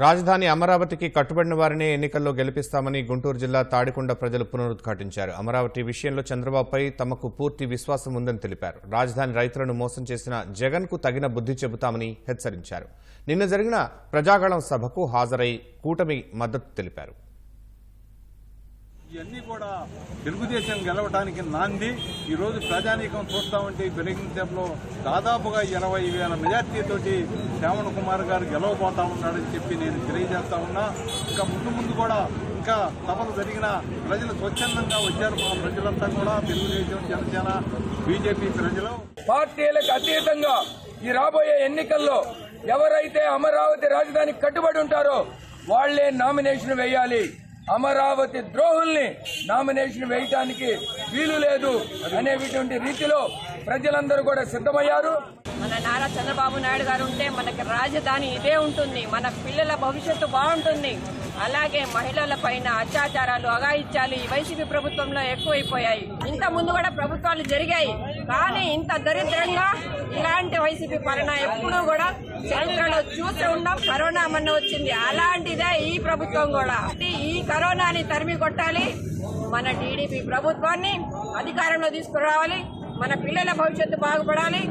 రాజధాని అమరావతికి కట్టుబడిన వారినే ఎన్నికల్లో గెలిపిస్తామని గుంటూరు జిల్లా తాడికొండ ప్రజలు పునరుద్ఘాటించారు. అమరావతి విషయంలో చంద్రబాబుపై తమకు పూర్తి విశ్వాసం ఉందని తెలిపారు. రాజధాని రైతులను మోసం చేసిన జగన్కు తగిన బుద్ధి చెబుతామని హెచ్చరించారు. నిన్న జరిగిన ప్రజాగళం సభకు హాజరై కూటమి మద్దతు తెలిపారు. ఇవన్నీ కూడా తెలుగుదేశం గెలవడానికి నాంది. ఈ రోజు ప్రజానీకం చూస్తామంటే బెలింగంలో దాదాపుగా ఇరవై వేల మెజార్టీతోటి శ్రావణ్ కుమార్ గారు గెలవబోతా ఉన్నాడని చెప్పి నేను తెలియజేస్తా ఉన్నా. ఇంకా ముందు ముందు కూడా ఇంకా సభలు జరిగిన ప్రజలు స్వచ్ఛందంగా వచ్చారు మా ప్రజలంతా కూడా. తెలుగుదేశం జనసేన బీజేపీ ప్రజలు. పార్టీలకు అతీతంగా ఈ రాబోయే ఎన్నికల్లో ఎవరైతే అమరావతి రాజధానికి కట్టుబడి ఉంటారో వాళ్ళే నామినేషన్ వేయాలి. అమరావతి ద్రోహుల్ని నామినేషన్ వేయటానికి వీలు లేదు అనేటువంటి రీతిలో ప్రజలందరూ కూడా సిద్ధమయ్యారు. మన నారా చంద్రబాబు నాయుడు గారు ఉంటే మనకి రాజధాని ఇదే ఉంటుంది మన పిల్లల భవిష్యత్తు బాగుంటుంది. అలాగే మహిళల పైన అత్యాచారాలు అగాయిత్యాలు ఈ వైసీపీ ప్రభుత్వంలో ఎక్కువైపోయాయి. ఇంత ముందు కూడా ప్రభుత్వాలు జరిగాయి. కానీ ఇంత దరిద్రంగా ఇలాంటి వైసీపీ పాలన ఎప్పుడూ కూడా చరిత్రలో చూసి ఉన్నాం కరోనా మొన్న వచ్చింది. అలాంటిదే ఈ ప్రభుత్వం కూడా. ఈ కరోనాని తరిమి కొట్టాలి. మన టీడీపీ ప్రభుత్వాన్ని అధికారంలో తీసుకురావాలి. మన పిల్లల భవిష్యత్తు బాగుపడాలి.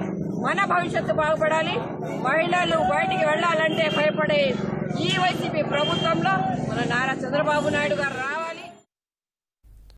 మన భవిష్యత్తు బాగుపడాలి. మహిళలు బయటికి వెళ్ళాలంటే భయపడే ఈ వైసీపీ ప్రభుత్వంలో మన నారా చంద్రబాబు నాయుడు గారు రావాలి.